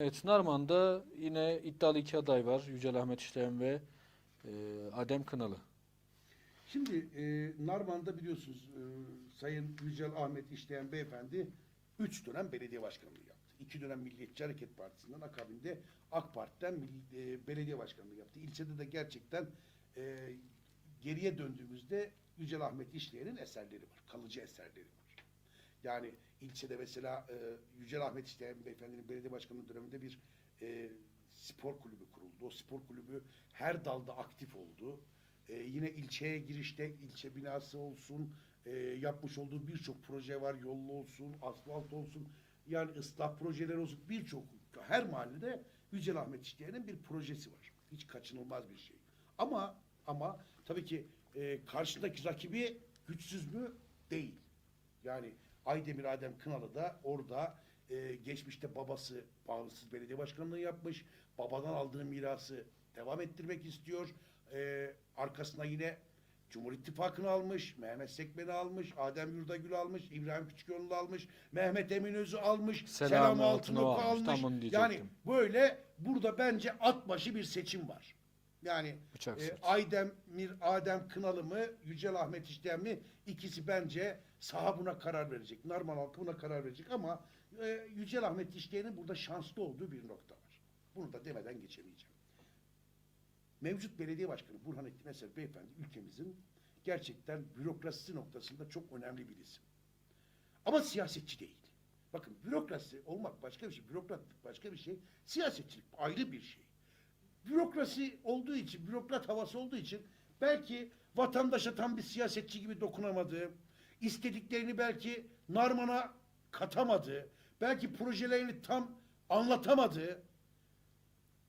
Evet, Narman'da yine iddialı iki aday var. Yücel Ahmet İşleyen ve e, Adem Kınalı. Şimdi e, Narman'da biliyorsunuz e, Sayın Yücel Ahmet İşleyen Beyefendi 3 dönem belediye başkanlığı yaptı. 2 dönem Milliyetçi Hareket Partisi'nden akabinde AK Parti'den e, belediye başkanlığı yaptı. İlçede de gerçekten e, geriye döndüğümüzde Yücel Ahmet İşleyen'in eserleri var. Kalıcı eserleri var. Yani ilçede mesela e, Yücel Ahmet İşleyen Beyefendi'nin belediye başkanlığı döneminde bir e, spor kulübü kuruldu. O spor kulübü her dalda aktif oldu. Ee, yine ilçeye girişte ilçe binası olsun, e, yapmış olduğu birçok proje var. Yollu olsun, asfalt olsun, yani ıslah projeleri olsun. Birçok, her mahallede Yücel Ahmet İşleyen'in bir projesi var. Hiç kaçınılmaz bir şey. Ama ama tabii ki e, karşındaki rakibi güçsüz mü? Değil. Yani Aydemir Adem Kınalı da orada e, geçmişte babası bağımsız belediye başkanlığı yapmış. Babadan aldığı mirası devam ettirmek istiyor. E, arkasına yine Cumhur İttifakı'nı almış, Mehmet Sekmen'i almış, Adem Yurdagül almış, İbrahim Küçükoğlu'nu almış, Mehmet Eminöz'ü almış, Selam Selam Altınok'u almış. almış. Tam onu yani böyle burada bence at başı bir seçim var. Yani Bıçak e. Aydemir Adem Kınalı mı, Yücel Ahmet İşleyen mi? İkisi bence saha buna karar verecek. Normal halkı buna karar verecek ama e, Yücel Ahmet İşleyen'in burada şanslı olduğu bir nokta var. Bunu da demeden geçemeyeceğim. Mevcut belediye başkanı Burhanettin Eser Beyefendi ülkemizin gerçekten bürokrasisi noktasında çok önemli bir isim. Ama siyasetçi değil. Bakın bürokrasi olmak başka bir şey, bürokratlık başka bir şey, siyasetçilik ayrı bir şey bürokrasi olduğu için, bürokrat havası olduğu için belki vatandaşa tam bir siyasetçi gibi dokunamadı, istediklerini belki Narman'a katamadı, belki projelerini tam anlatamadı.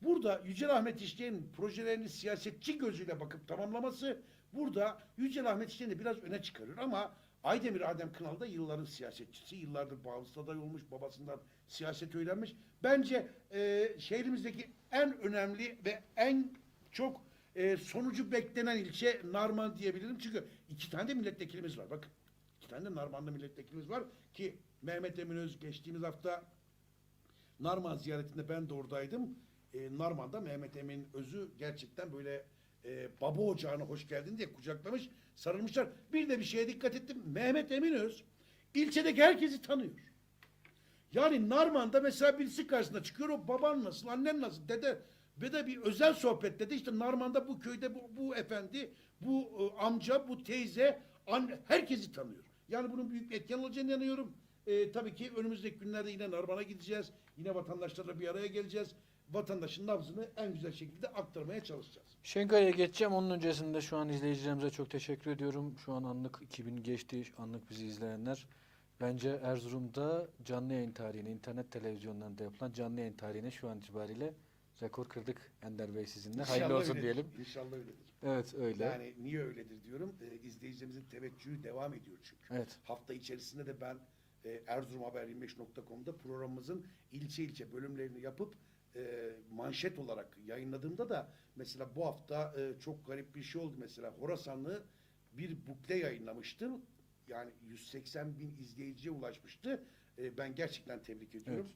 Burada Yücel Ahmet İşleyen'in projelerini siyasetçi gözüyle bakıp tamamlaması burada Yücel Ahmet İşleyen'i biraz öne çıkarıyor ama Aydemir Adem Kınal da yılların siyasetçisi, yıllardır bağımsız aday olmuş, babasından siyaset öğrenmiş. Bence e, şehrimizdeki en önemli ve en çok e, sonucu beklenen ilçe Narman diyebilirim. Çünkü iki tane de milletvekilimiz var. Bakın iki tane de Narman'da milletvekilimiz var ki Mehmet Eminöz geçtiğimiz hafta Narman ziyaretinde ben de oradaydım. E, Narman'da Mehmet Emin Özü gerçekten böyle e, baba ocağına hoş geldin diye kucaklamış, sarılmışlar. Bir de bir şeye dikkat ettim. Mehmet Emin Öz ilçedeki herkesi tanıyor. Yani Narman'da mesela birisi karşısına çıkıyor. O baban nasıl, annen nasıl, dede ve de bir özel sohbette de işte Narman'da bu köyde bu, bu efendi, bu e, amca, bu teyze, anne, herkesi tanıyor. Yani bunun büyük bir etken olacağını inanıyorum. E, tabii ki önümüzdeki günlerde yine Narman'a gideceğiz. Yine vatandaşlarla bir araya geleceğiz. Vatandaşın nabzını en güzel şekilde aktarmaya çalışacağız. Şenkaya'ya geçeceğim. Onun öncesinde şu an izleyicilerimize çok teşekkür ediyorum. Şu an anlık 2000 geçti. Anlık bizi izleyenler. Bence Erzurum'da canlı yayın tarihine, internet televizyonlarında yapılan canlı yayın tarihine şu an itibariyle rekor kırdık Ender Bey sizinle. Hayırlı İnşallah olsun öyledir. diyelim. İnşallah öyledir. Evet öyle. Yani niye öyledir diyorum. E, izleyicilerimizin teveccühü devam ediyor çünkü. Evet. Hafta içerisinde de ben e, erzurumhaber25.com'da programımızın ilçe ilçe bölümlerini yapıp e, manşet olarak yayınladığımda da mesela bu hafta e, çok garip bir şey oldu mesela Horasanlı bir bukle yayınlamıştım. Yani 180 bin izleyiciye ulaşmıştı. E, ben gerçekten tebrik ediyorum.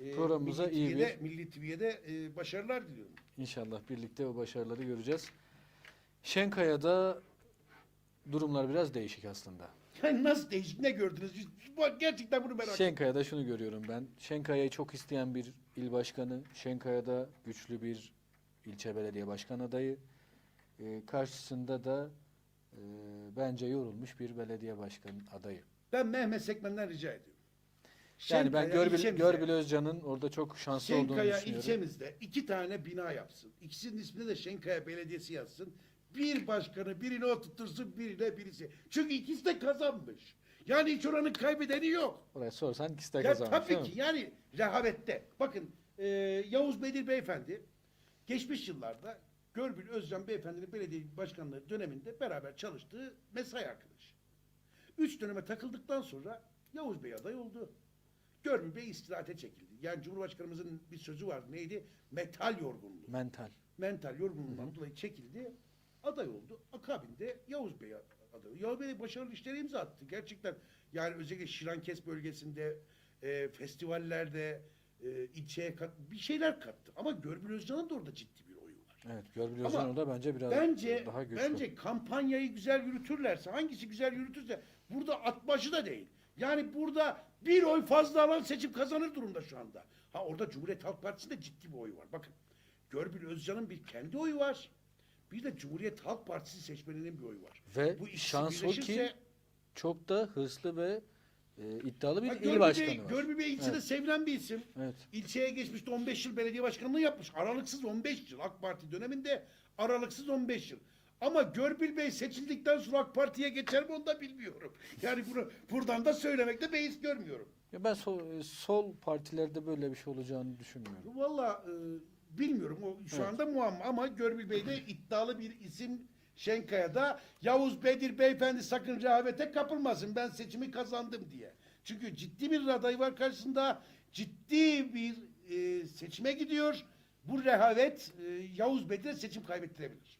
E, Programımıza Milli iyi TV'de, bir- Milli TV'de e, başarılar diliyorum. İnşallah birlikte o başarıları göreceğiz. Şenkaya'da durumlar biraz değişik aslında. Yani nasıl değişik ne gördünüz? Gerçekten bunu merak ettim. Şenkaya'da şunu görüyorum ben. Şenkaya'yı çok isteyen bir il başkanı, Şenkaya'da güçlü bir ilçe belediye başkan adayı, Ee, karşısında da e, bence yorulmuş bir belediye başkan adayı. Ben Mehmet Sekmen'den rica ediyorum. Yani ben Şenkaya Görbil, ilçemizde- Görbil Özcan'ın orada çok şanslı olduğunu Şenkaya düşünüyorum. ilçemizde iki tane bina yapsın. İkisinin ismini de Şenkaya Belediyesi yazsın. Bir başkanı birine oturtursun birine birisi. Çünkü ikisi de kazanmış. Yani hiç oranın kaybedeni yok. Oraya sorsan ikisi de Ya kazanmış değil tabii mi? ki yani rehavette. Bakın e, Yavuz Bedir Beyefendi geçmiş yıllarda Görbil Özcan Beyefendi'nin belediye başkanlığı döneminde beraber çalıştığı mesai arkadaşı. Üç döneme takıldıktan sonra Yavuz Bey aday oldu. Görbil Bey istirahate çekildi. Yani Cumhurbaşkanımızın bir sözü var. Neydi? Metal yorgunluğu. Mental. Mental yorgunluğundan dolayı çekildi. Aday oldu. Akabinde Yavuz Bey aday oldu. Yavuz Bey başarılı işlere imza attı. Gerçekten yani özellikle Şirankes bölgesinde, e, festivallerde, e, ilçeye kat, bir şeyler kattı. Ama Görgül Özcan'ın da orada ciddi bir. Evet, Özcan da bence biraz Bence daha güçlü. bence kampanyayı güzel yürütürlerse hangisi güzel yürütürse burada at başı da değil. Yani burada bir oy fazla alan seçim kazanır durumda şu anda. Ha orada Cumhuriyet Halk Partisi'nde ciddi bir oy var. Bakın Görgül Özcan'ın bir kendi oyu var. Bir de Cumhuriyet Halk Partisi seçmeninin bir oyu var. Ve Bu şans o ki çok da hırslı ve e, iddialı bir Ha, il Görgül başkanı Bey, var. Görgül Bey ilçede Evet. sevilen bir isim. Evet. İlçeye geçmişte 15 yıl belediye başkanlığı yapmış. Aralıksız 15 yıl AK Parti döneminde aralıksız 15 yıl. Ama Görbil Bey seçildikten sonra AK Parti'ye geçer mi onu da bilmiyorum. Yani bunu buradan da söylemekte beis görmüyorum. Ya ben sol, e, sol partilerde böyle bir şey olacağını düşünmüyorum. Valla e, bilmiyorum o şu Evet. anda muamma ama Görbil Bey de iddialı bir isim Şenkaya'da Yavuz Bedir Beyefendi sakın rehavete kapılmasın ben seçimi kazandım diye. Çünkü ciddi bir aday var karşısında ciddi bir e, seçime gidiyor. Bu rehavet e, Yavuz Bedir'e seçim kaybettirebilir.